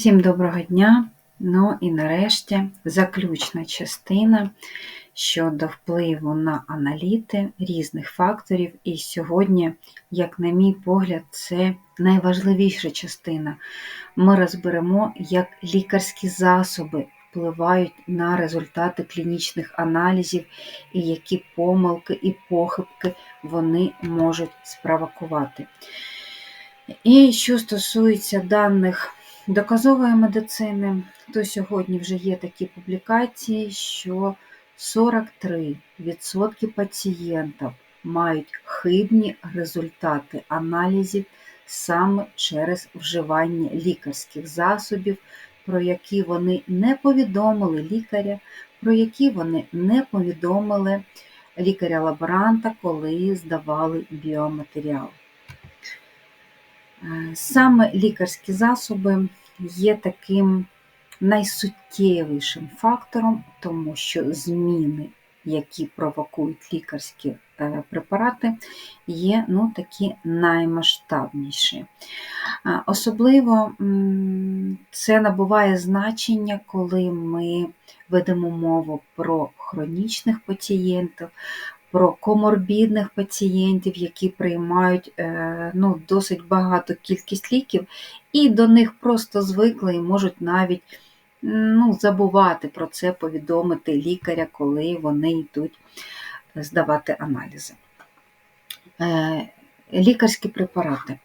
Всім доброго дня! Ну і нарешті заключна частина щодо впливу на аналіти різних факторів. І сьогодні, як на мій погляд, це найважливіша частина. Ми розберемо, як лікарські засоби впливають на результати клінічних аналізів і які помилки і похибки вони можуть спровокувати. І що стосується даних доказової медицини, то сьогодні вже є такі публікації, що 43% пацієнтів мають хибні результати аналізів саме через вживання лікарських засобів, про які вони не повідомили лікаря, про які вони не повідомили лікаря-лаборанта, коли здавали біоматеріал. Саме лікарські засоби є таким найсуттєвішим фактором, тому що зміни, які провокують лікарські е, препарати, є ну, такі наймасштабніші. Особливо це набуває значення, коли ми ведемо мову про хронічних пацієнтів, про коморбідних пацієнтів, які приймають е, ну, досить багато кількість ліків, і до них просто звикли і можуть навіть ну, забувати про це, повідомити лікаря, коли вони йдуть здавати аналізи. Е, лікарські препарати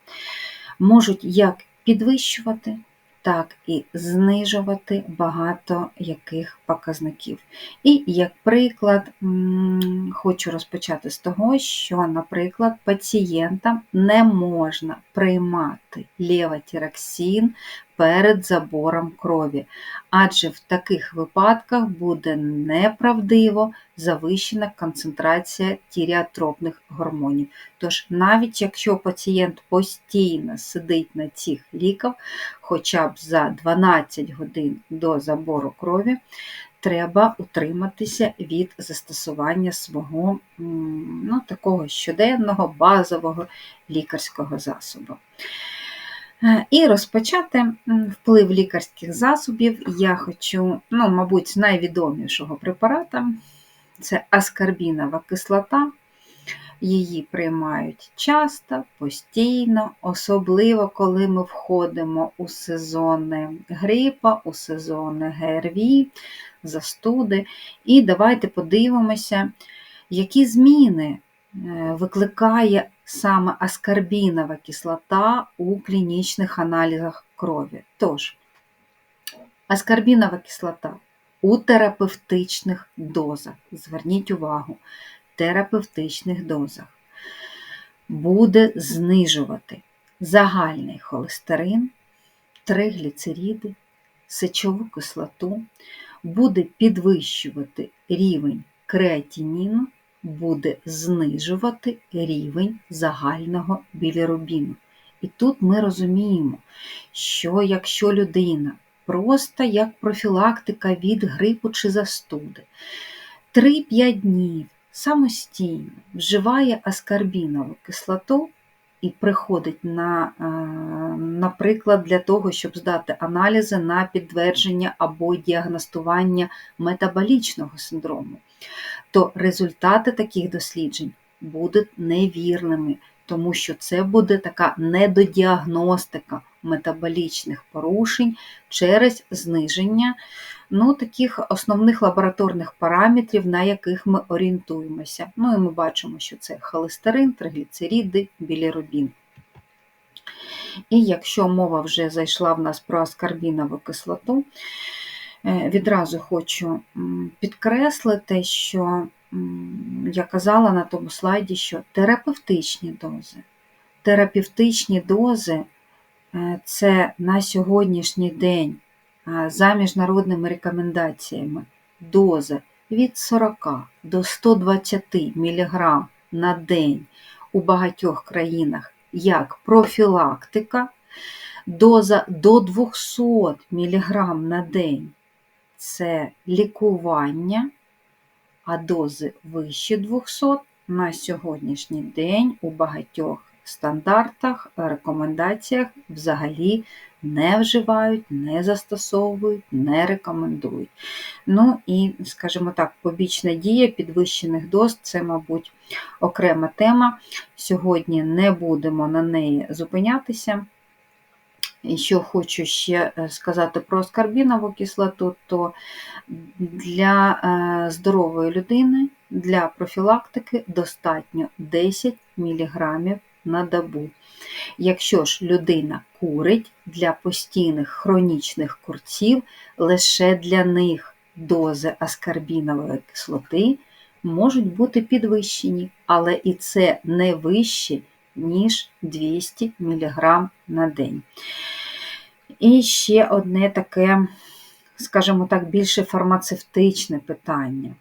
можуть як підвищувати, так і знижувати багато яких показників. І, як приклад, хочу розпочати з того, що, наприклад, пацієнтам не можна приймати левотироксин перед забором крові, адже в таких випадках буде неправдиво завищена концентрація тіріатропних гормонів. Тож, навіть якщо пацієнт постійно сидить на цих ліках, хоча б за 12 годин до забору крові, треба утриматися від застосування свого ну, такого щоденного базового лікарського засобу. Е, і розпочати вплив лікарських засобів я хочу, ну, мабуть, з найвідомішого препарата це аскарбінова кислота. Її приймають часто, постійно, особливо коли ми входимо у сезони грипа, у сезони ГРВІ, застуди. І давайте подивимося, які зміни викликає саме аскарбінова кислота у клінічних аналізах крові. Тож, аскарбінова кислота у терапевтичних дозах, зверніть увагу, терапевтичних дозах буде знижувати загальний холестерин, тригліцериди, сечову кислоту, буде підвищувати рівень креатиніну буде знижувати рівень загального білірубіну. І тут ми розуміємо, що якщо людина просто як профілактика від грипу чи застуди, 3-5 днів самостійно вживає аскарбінову кислоту і приходить на, е, наприклад, для того, щоб здати аналізи на підтвердження або діагностування метаболічного синдрому то результати таких досліджень будуть невірними, тому що це буде така недодіагностика метаболічних порушень через зниження ну, таких основних лабораторних параметрів, на яких ми орієнтуємося. Ну і ми бачимо, що це холестерин, тригліцериди, білірубін. І якщо мова вже зайшла в нас про аскарбінову кислоту, відразу хочу підкреслити, що я казала на тому слайді, що терапевтичні дози. Терапевтичні дози е, це на сьогоднішній день е, за міжнародними рекомендаціями доза від 40 до 120 мг на день у багатьох країнах як профілактика, доза до 200 мг на день це лікування, а дози вище 200 на сьогоднішній день у багатьох стандартах, рекомендаціях взагалі не вживають, не застосовують, не рекомендують. Ну і, скажімо так, побічна дія підвищених доз це, мабуть, окрема тема. Сьогодні не будемо на неї зупинятися. Що хочу ще е, сказати про аскорбінову кислоту, то для е, здорової людини для профілактики достатньо 10 мг на добу. Якщо ж людина курить для постійних хронічних курців, лише для них дози аскорбінової кислоти можуть бути підвищені, але і це не вище, ніж 200 мг на день. І ще одне таке, скажімо так, більше фармацевтичне питання.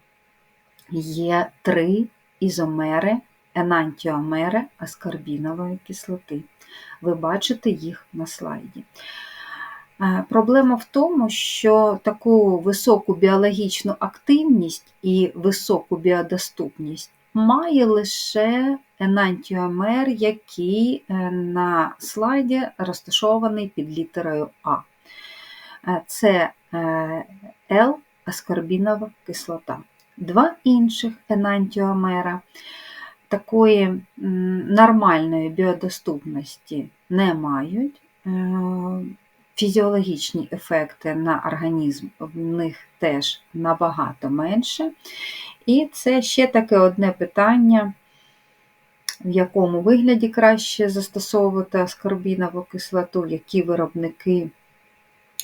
Є три ізомери, енантіомери аскорбінової кислоти. Ви бачите їх на слайді. Е, проблема в тому, що таку високу біологічну активність і високу біодоступність має лише енантіомер, який е, на слайді розташований під літерою А. Е, це L-аскорбінова кислота. Два інших енантіомера такої нормальної біодоступності не мають. Фізіологічні ефекти на організм в них теж набагато менше. І це ще таке одне питання, в якому вигляді краще застосовувати аскорбінову кислоту, які виробники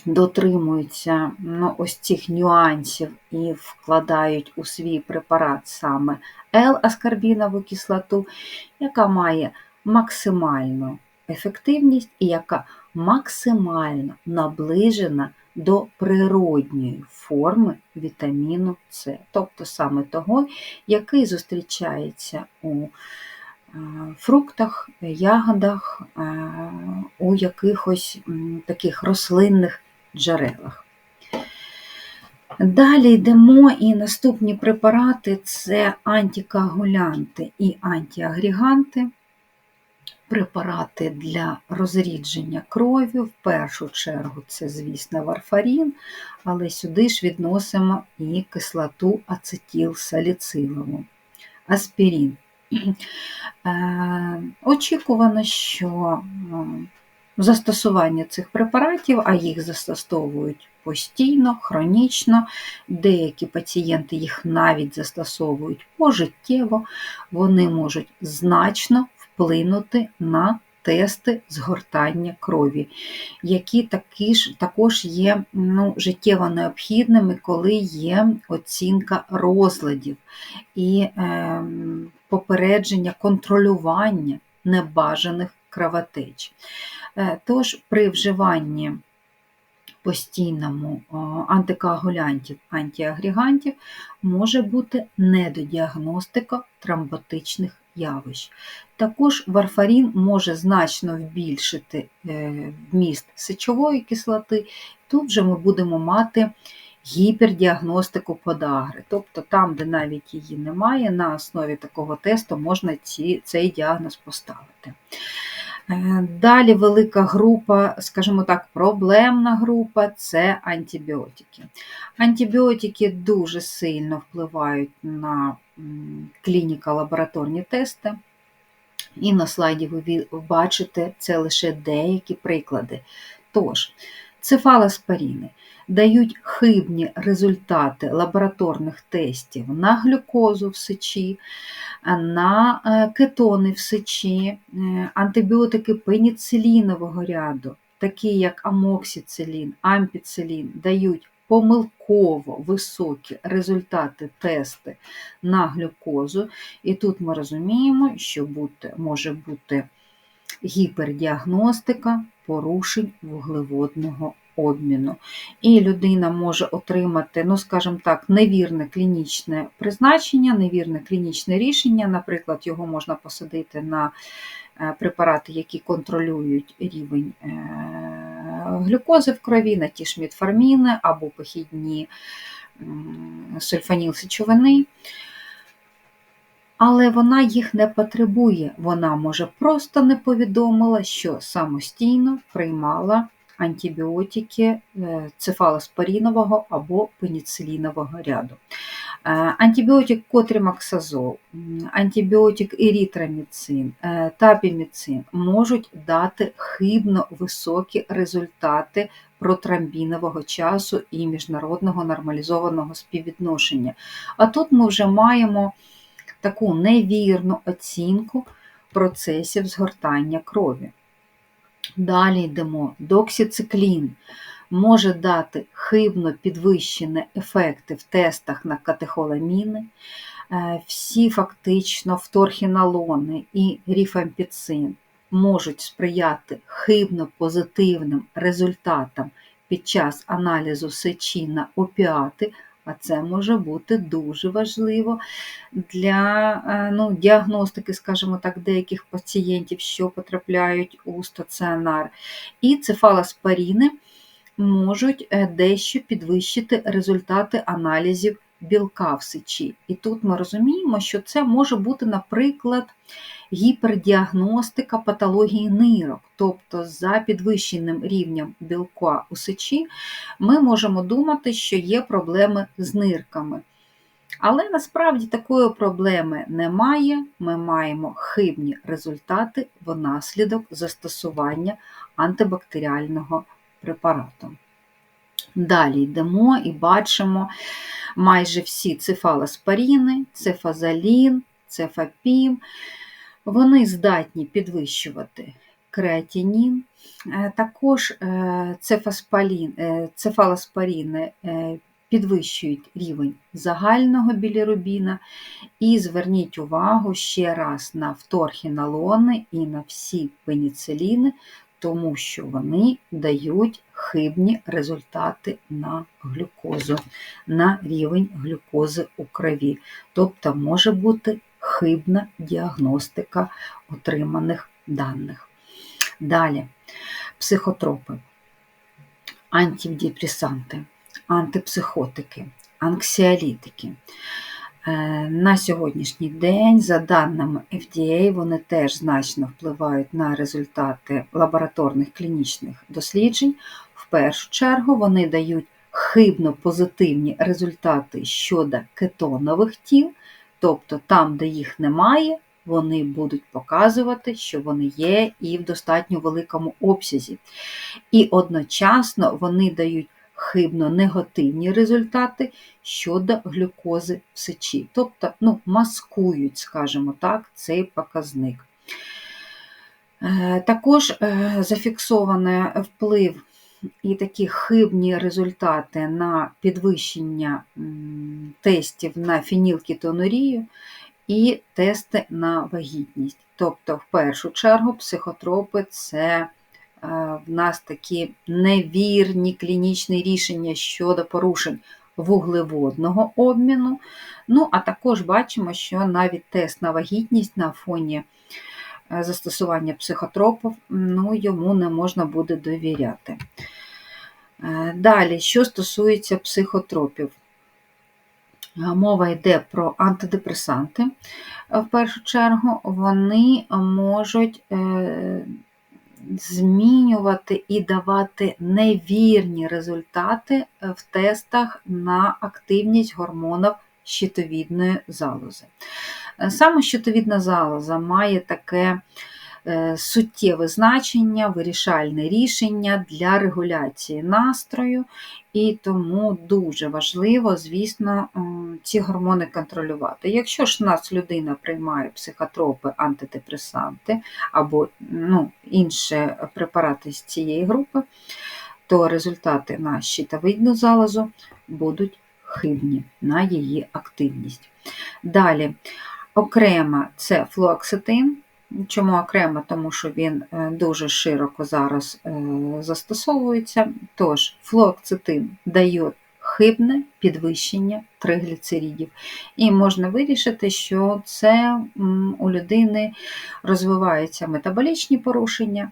дотримуються ну, ось цих нюансів і вкладають у свій препарат саме L-аскорбінову кислоту, яка має максимальну ефективність і яка максимально наближена до природньої форми вітаміну С, тобто саме того, який зустрічається у е, фруктах, ягодах, е, у якихось таких рослинних джерелах. Далі йдемо і наступні препарати це антикоагулянти і антиагріганти, препарати для розрідження крові. В першу чергу це, звісно, варфарін, але сюди ж відносимо і кислоту ацетилсаліцилову, аспірин. Е, очікувано, що застосування цих препаратів, а їх застосовують постійно, хронічно, деякі пацієнти їх навіть застосовують пожиттєво, вони можуть значно вплинути на тести згортання крові, які такі ж, також є ну, життєво необхідними, коли є оцінка розладів і е, попередження контролювання небажаних кровотеч. Е, тож при вживанні постійному антикоагулянтів, антиагрігантів може бути недодіагностика тромботичних явищ. Також варфарін може значно збільшити е, вміст сечової кислоти, тут вже ми будемо мати гіпердіагностику подагри. Тобто там, де навіть її немає, на основі такого тесту можна ці, цей діагноз поставити. Е, далі велика група, скажімо так, проблемна група це антибіотики. Антибіотики дуже сильно впливають на клініко-лабораторні тести. І на слайді ви бачите це лише деякі приклади. Тож, цефалоспоріни дають хибні результати лабораторних тестів на глюкозу в сечі, на е, кетони в сечі, е, антибіотики пеніцилінового ряду, такі як амоксицилін, ампіцилін, дають помилково високі результати тести на глюкозу. І тут ми розуміємо, що бути, може бути гіпердіагностика порушень вуглеводного обміну. І людина може отримати, ну, скажімо так, невірне клінічне призначення, невірне клінічне рішення. Наприклад, його можна посадити на е, препарати, які контролюють рівень е, глюкози в крові, на ті ж мітформіни або похідні сульфанілсечовини. Але вона їх не потребує. Вона, може, просто не повідомила, що самостійно приймала антибіотики е, цефалоспорінового або пеніцилінового ряду. Антибіотик котримаксазол, антибіотик еритроміцин, е, табіміцин можуть дати хибно високі результати протрамбінового часу і міжнародного нормалізованого співвідношення. А тут ми вже маємо таку невірну оцінку процесів згортання крові. Далі йдемо доксициклін може дати хибно підвищені ефекти в тестах на катехоламіни, е, всі фактично вторхінолони і ріфампіцин можуть сприяти хибно позитивним результатам під час аналізу сечі на опіати, а це може бути дуже важливо для е, ну, діагностики, скажімо так, деяких пацієнтів, що потрапляють у стаціонар. І цефалоспоріни можуть е, дещо підвищити результати аналізів білка в сечі. І тут ми розуміємо, що це може бути, наприклад, гіпердіагностика патології нирок, тобто за підвищеним рівнем білка у сечі, ми можемо думати, що є проблеми з нирками. Але насправді такої проблеми немає. Ми маємо хибні результати внаслідок застосування антибактеріального препарату. Далі йдемо і бачимо майже всі цефалоспоріни, цефазалін, цефапім. Вони здатні підвищувати креатинін, е, також е, е, цефалоспоріни підвищують рівень загального білірубіна. І зверніть увагу ще раз на вторхінолони і на всі пеніциліни, тому що вони дають хибні результати на глюкозу, на рівень глюкози у крові. Тобто може бути хибна діагностика отриманих даних. Далі психотропи, антидепресанти, антипсихотики, анксіолітики. Е, на сьогоднішній день, за даними FDA, вони теж значно впливають на результати лабораторних клінічних досліджень. В першу чергу вони дають хибно позитивні результати щодо кетонових тіл, тобто там, де їх немає, вони будуть показувати, що вони є і в достатньо великому обсязі. І одночасно вони дають хибно негативні результати щодо глюкози в сечі, тобто ну, маскують, скажімо так, цей показник. Е, також е, зафіксований вплив і такі хибні результати на підвищення тестів на фінілкетонурію і тести на вагітність. Тобто, в першу чергу, психотропи це в нас такі невірні клінічні рішення щодо порушень вуглеводного обміну. Ну, а також бачимо, що навіть тест на вагітність на фоні е, застосування психотропів, ну, йому не можна буде довіряти. Е, далі, що стосується психотропів, е, мова йде про антидепресанти. В першу чергу, вони можуть змінювати і давати невірні результати е, в тестах на активність гормонів щитовідної залози. Е, саме щитовідна залоза має таке суттєве значення, вирішальне рішення для регуляції настрою, і тому дуже важливо, звісно, ці гормони контролювати. Якщо ж нас людина приймає психотропи, антидепресанти або ну, інші препарати з цієї групи, то результати на щитовидну залозу будуть хибні на її активність. Далі, окремо це флуоксетин, Чому окремо? Тому що він е, дуже широко зараз е, застосовується. Тож, флуоксетин дає хибне підвищення тригліцеридів. І можна вирішити, що це у людини розвиваються метаболічні порушення,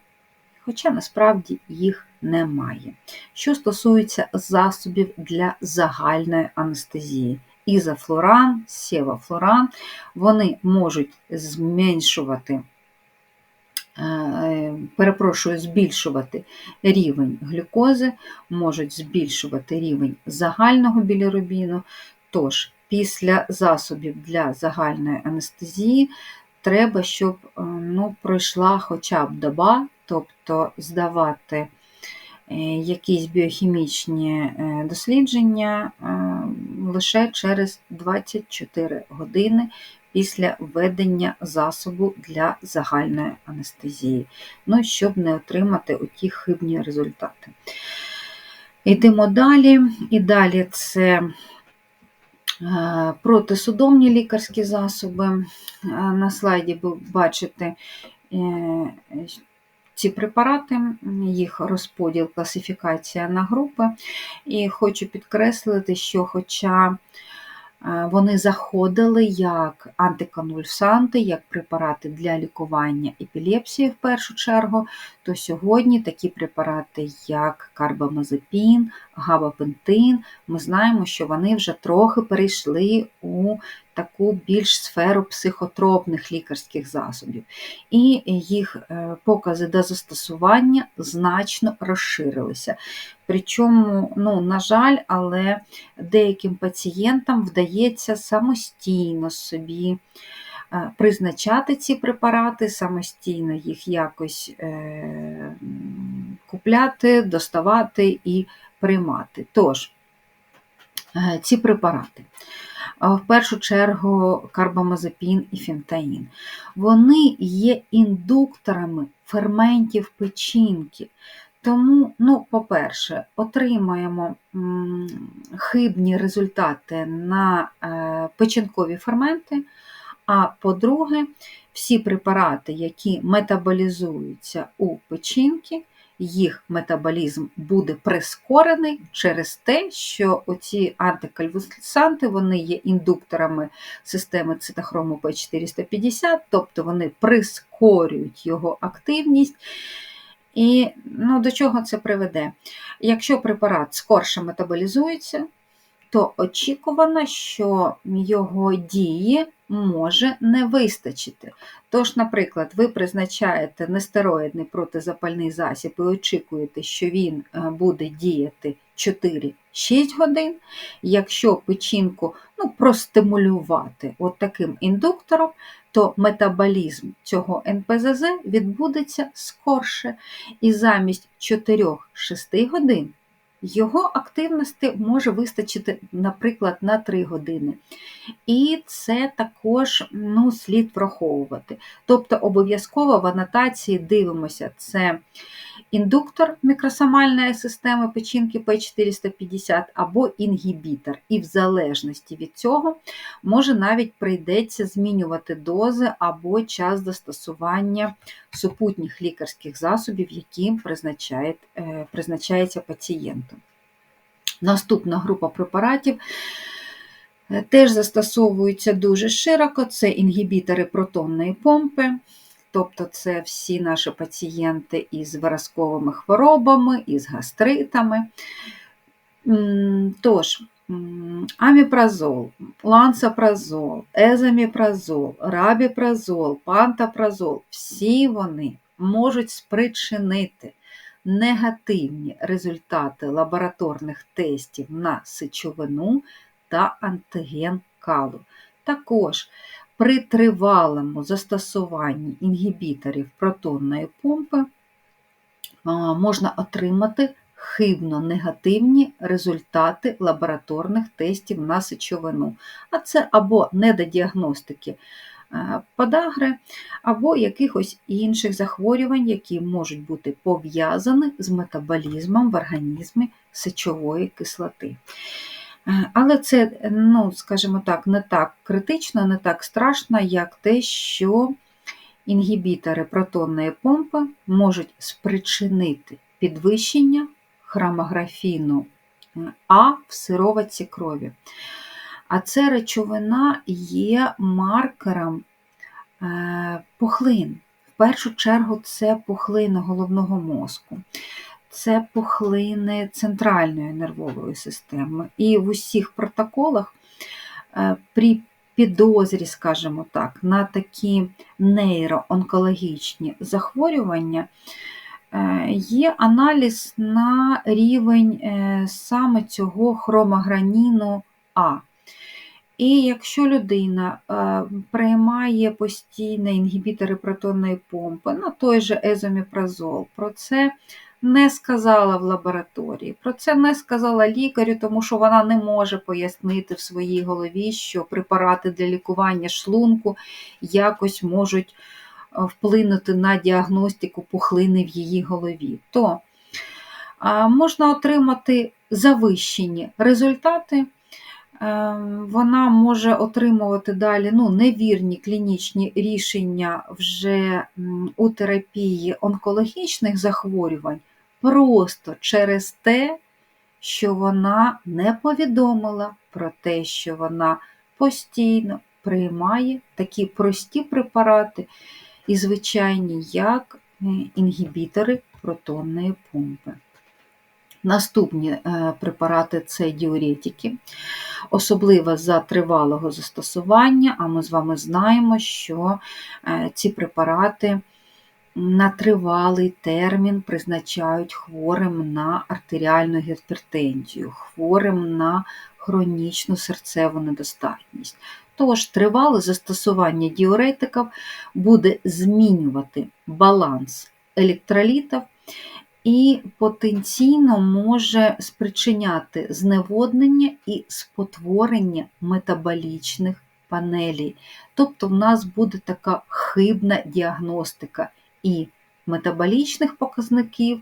хоча насправді їх немає. Що стосується засобів для загальної анестезії ізофлоран, севафлоран, вони можуть зменшувати е, перепрошую, збільшувати рівень глюкози, можуть збільшувати рівень загального білірубіну. Тож, після засобів для загальної анестезії треба, щоб е, ну, пройшла хоча б доба, тобто здавати е, якісь біохімічні е, дослідження лише через 24 години після введення засобу для загальної анестезії, ну, щоб не отримати оті хибні результати. Йдемо далі, і далі це Е, протисудомні лікарські засоби. Е, на слайді ви бачите е, ці препарати, їх розподіл, класифікація на групи. І хочу підкреслити, що, хоча вони заходили як антиконвульсанти, як препарати для лікування епілепсії в першу чергу, то сьогодні такі препарати, як карбамазепін, габапентин, ми знаємо, що вони вже трохи перейшли у таку більш сферу психотропних лікарських засобів. І їх е, покази до застосування значно розширилися. Причому, ну, на жаль, але деяким пацієнтам вдається самостійно собі е, призначати ці препарати, самостійно їх якось е, купляти, доставати і приймати. Тож, е, ці препарати. В першу чергу карбамазепін і фентаїн. Вони є індукторами ферментів печінки. Тому, ну, по-перше, отримаємо хибні результати на е, печінкові ферменти, а по-друге, всі препарати, які метаболізуються у печінки, їх метаболізм буде прискорений через те, що оці антикальвусанти вони є індукторами системи цитохрому П450, тобто вони прискорюють його активність. І ну, до чого це приведе? Якщо препарат скорше метаболізується, то очікувано, що його дії може не вистачити. Тож, наприклад, ви призначаєте нестероїдний протизапальний засіб і очікуєте, що він е, буде діяти 4-6 годин. Якщо печінку ну, простимулювати от таким індуктором, то метаболізм цього НПЗЗ відбудеться скорше. І замість 4-6 годин його активності може вистачити, наприклад, на 3 години. І це також ну, слід враховувати. Тобто обов'язково в анотації дивимося, це індуктор мікросомальної системи печінки П450 або інгібітор. І в залежності від цього може навіть прийдеться змінювати дози або час застосування супутніх лікарських засобів, призначає, е, призначається пацієнтом. Наступна група препаратів. Е, теж застосовуються дуже широко, це інгібітори протонної помпи, тобто це всі наші пацієнти із виразковими хворобами, із гастритами. Тож, аміпразол, лансапразол, езаміпразол, рабіпразол, пантапразол всі вони можуть спричинити негативні результати лабораторних тестів на сечовину та антиген калу. Також при тривалому застосуванні інгібіторів протонної помпи можна отримати хибно негативні результати лабораторних тестів на сечовину. А це або недодіагностики подагри або якихось інших захворювань, які можуть бути пов'язані з метаболізмом в організмі сечової кислоти. Е, але це, ну, скажімо так, не так критично, не так страшно, як те, що інгібітори протонної помпи можуть спричинити підвищення хромографіну А в сироватці крові. А ця речовина є маркером е, пухлин. В першу чергу, це пухлини головного мозку, це пухлини центральної нервової системи. І в усіх протоколах е, при підозрі, скажімо так, на такі нейроонкологічні захворювання, е, є аналіз на рівень саме цього хромограніну А. І якщо людина е, приймає постійно інгібітори протонної помпи, на той же езоміпразол, про це не сказала в лабораторії, про це не сказала лікарю, тому що вона не може пояснити в своїй голові, що препарати для лікування шлунку якось можуть е, вплинути на діагностику пухлини в її голові. То можна отримати завищені результати. Ем, вона може отримувати далі ну, невірні клінічні рішення вже у терапії онкологічних захворювань просто через те, що вона не повідомила про те, що вона постійно приймає такі прості препарати і звичайні, як е, інгібітори протонної помпи. Наступні е, препарати це діуретики, особливо за тривалого застосування, а ми з вами знаємо, що е, ці препарати на тривалий термін призначають хворим на артеріальну гіпертензію, хворим на хронічну серцеву недостатність. Тож, тривале застосування діуретиків буде змінювати баланс електролітів і потенційно може спричиняти зневоднення і спотворення метаболічних панелей. Тобто в нас буде така хибна діагностика і метаболічних показників,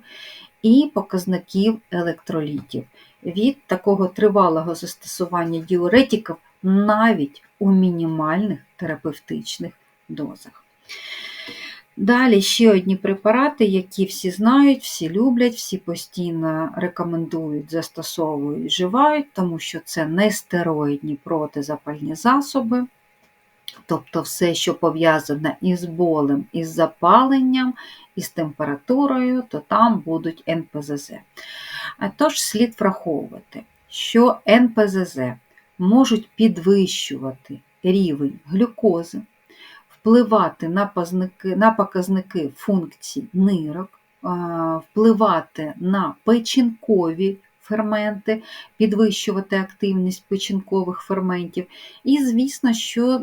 і показників електролітів. Від такого тривалого застосування діуретиків навіть у мінімальних терапевтичних дозах. Далі ще одні препарати, які всі знають, всі люблять, всі постійно рекомендують, застосовують, вживають, тому що це не стероїдні протизапальні засоби. Тобто все, що пов'язане із болем, із запаленням, із температурою, то там будуть НПЗЗ. Тож слід враховувати, що НПЗЗ можуть підвищувати рівень глюкози впливати на показники, на показники функцій нирок, впливати на печінкові ферменти, підвищувати активність печінкових ферментів. І, звісно, що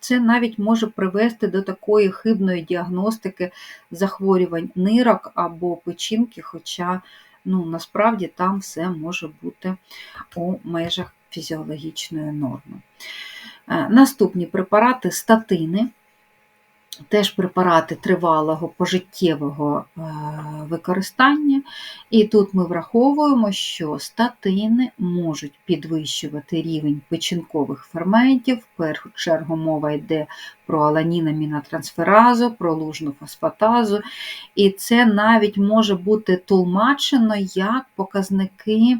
це навіть може привести до такої хибної діагностики захворювань нирок або печінки, хоча ну, насправді там все може бути у межах фізіологічної норми. Е, наступні препарати статини теж препарати тривалого пожиттєвого е, використання. І тут ми враховуємо, що статини можуть підвищувати рівень печінкових ферментів. В першу чергу мова йде про аланінамінотрансферазу, про лужну фосфатазу. І це навіть може бути толмачено як показники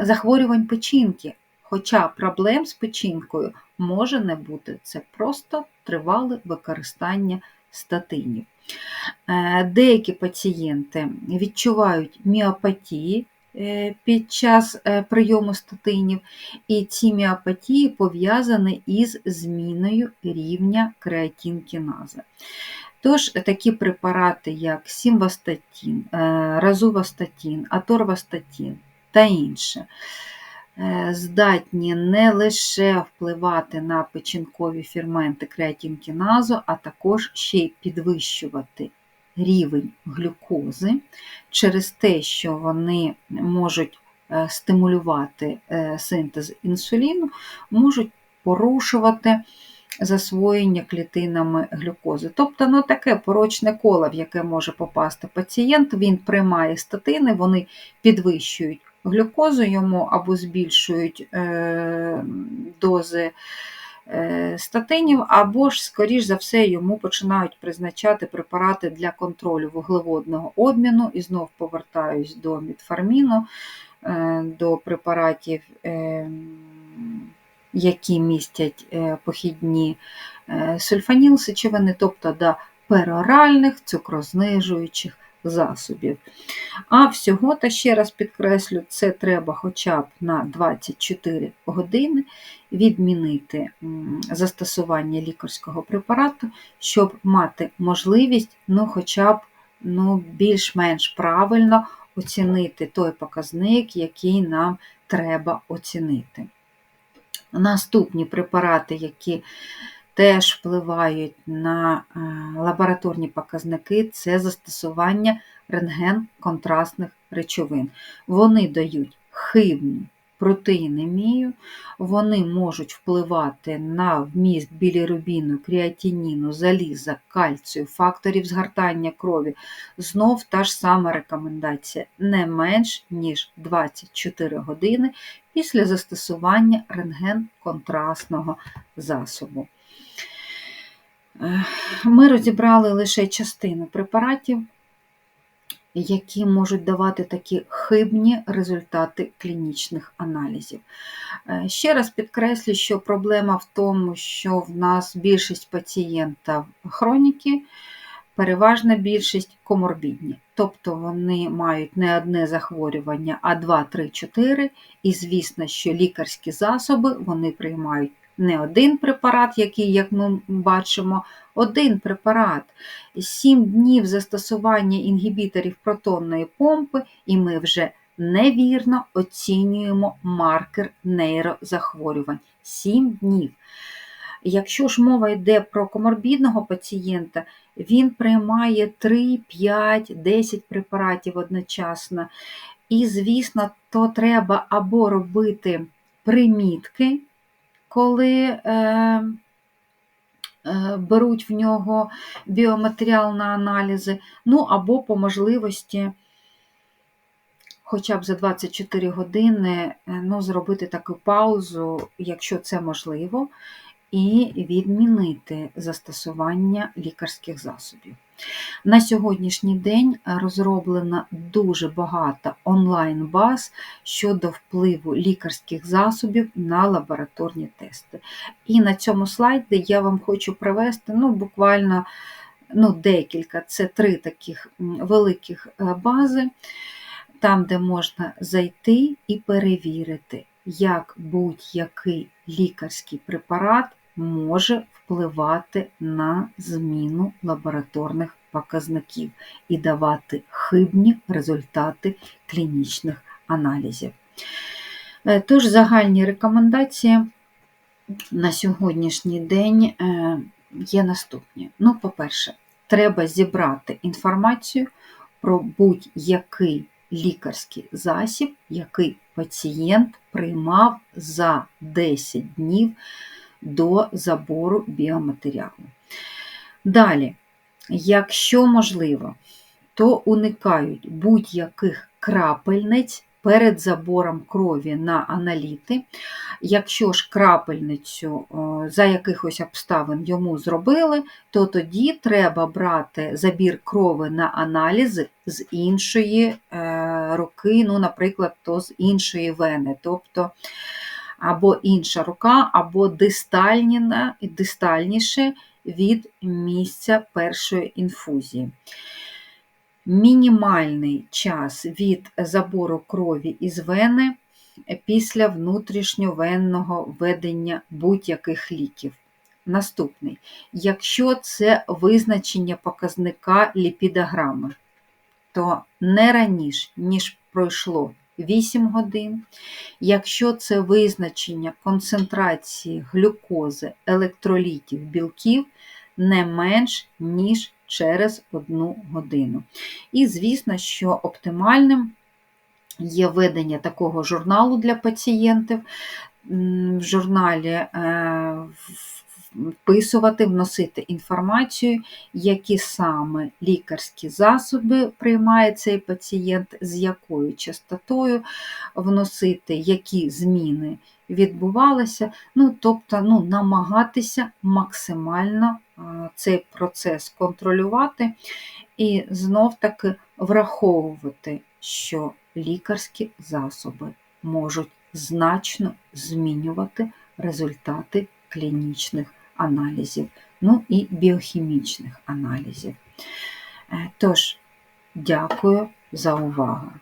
захворювань печінки. Хоча проблем з печінкою може не бути. Це просто тривале використання статинів. Е, деякі пацієнти відчувають міопатії е, під час е, прийому статинів, і ці міопатії пов'язані із зміною рівня креатінкіназа. Тож такі препарати, як сімвастатін, разувастатін, аторвастатін та інше. Е, здатні не лише впливати на печінкові ферменти креатінкіназу, а також ще й підвищувати рівень глюкози через те, що вони можуть е, стимулювати е, синтез інсуліну, можуть порушувати засвоєння клітинами глюкози. Тобто ну, таке порочне коло, в яке може попасти пацієнт, він приймає статини, вони підвищують глюкозу йому або збільшують е, дози е, статинів, або ж, скоріш за все, йому починають призначати препарати для контролю вуглеводного обміну. І знов повертаюсь до мітформіну, е, до препаратів, які містять похідні сульфанілсичовини, тобто до пероральних цукрознижуючих засобів. А всього, та ще раз підкреслю, це треба хоча б на 24 години відмінити застосування лікарського препарату, щоб мати можливість, ну, хоча б ну, більш-менш правильно оцінити той показник, який нам треба оцінити. Наступні препарати, які теж впливають на е, лабораторні показники, це застосування рентген-контрастних речовин. Вони дають хибні протеїнемію, вони можуть впливати на вміст білірубіну, креатиніну, заліза, кальцію, факторів згортання крові. Знов та ж сама рекомендація не менш ніж 24 години після застосування рентген-контрастного засобу. Ми розібрали лише частину препаратів, які можуть давати такі хибні результати клінічних аналізів. Е, ще раз підкреслю, що проблема в тому, що в нас більшість пацієнтів хроніки, переважна більшість коморбідні. Тобто вони мають не одне захворювання, а 2, 3, 4. І звісно, що лікарські засоби вони приймають не один препарат, який, як ми бачимо, один препарат. Сім днів застосування інгібіторів протонної помпи, і ми вже невірно оцінюємо маркер нейрозахворювань. Сім днів. Якщо ж мова йде про коморбідного пацієнта, він приймає 3, 5, 10 препаратів одночасно. І, звісно, то треба або робити примітки коли е, е, беруть в нього біоматеріал на аналізи, ну або по можливості. Хоча б за 24 години е, ну, зробити таку паузу, якщо це можливо, і відмінити застосування лікарських засобів. На сьогоднішній день розроблено дуже багато онлайн-баз щодо впливу лікарських засобів на лабораторні тести. І на цьому слайді я вам хочу привести ну, буквально ну, декілька, це три таких великих е, бази, там, де можна зайти і перевірити, як будь-який лікарський препарат може впливати на зміну лабораторних показників і давати хибні результати клінічних аналізів. Е, тож, загальні рекомендації на сьогоднішній день е, є наступні. Ну, по-перше, треба зібрати інформацію про будь-який лікарський засіб, який пацієнт приймав за 10 днів до забору біоматеріалу. Далі, якщо можливо, то уникають будь-яких крапельниць перед забором крові на аналіти. Якщо ж крапельницю за якихось обставин йому зробили, то тоді треба брати забір крови на аналізи з іншої е, руки, ну, наприклад, то з іншої вени. Тобто або інша рука, або дистальніше від місця першої інфузії. Мінімальний час від забору крові із вени після внутрішньовенного введення будь-яких ліків. Наступний. Якщо це визначення показника ліпідограми, то не раніше, ніж пройшло 8 годин. Якщо це визначення концентрації глюкози, електролітів, білків не менш, ніж через 1 годину. І, звісно, що оптимальним є ведення такого журналу для пацієнтів. В журналі е, вписувати, вносити інформацію, які саме лікарські засоби приймає цей пацієнт, з якою частотою вносити, які зміни відбувалися, ну, тобто ну, намагатися максимально цей процес контролювати і знов-таки враховувати, що лікарські засоби можуть значно змінювати результати клінічних аналізів, ну і біохімічних аналізів. Е, тож, Дякую за увагу!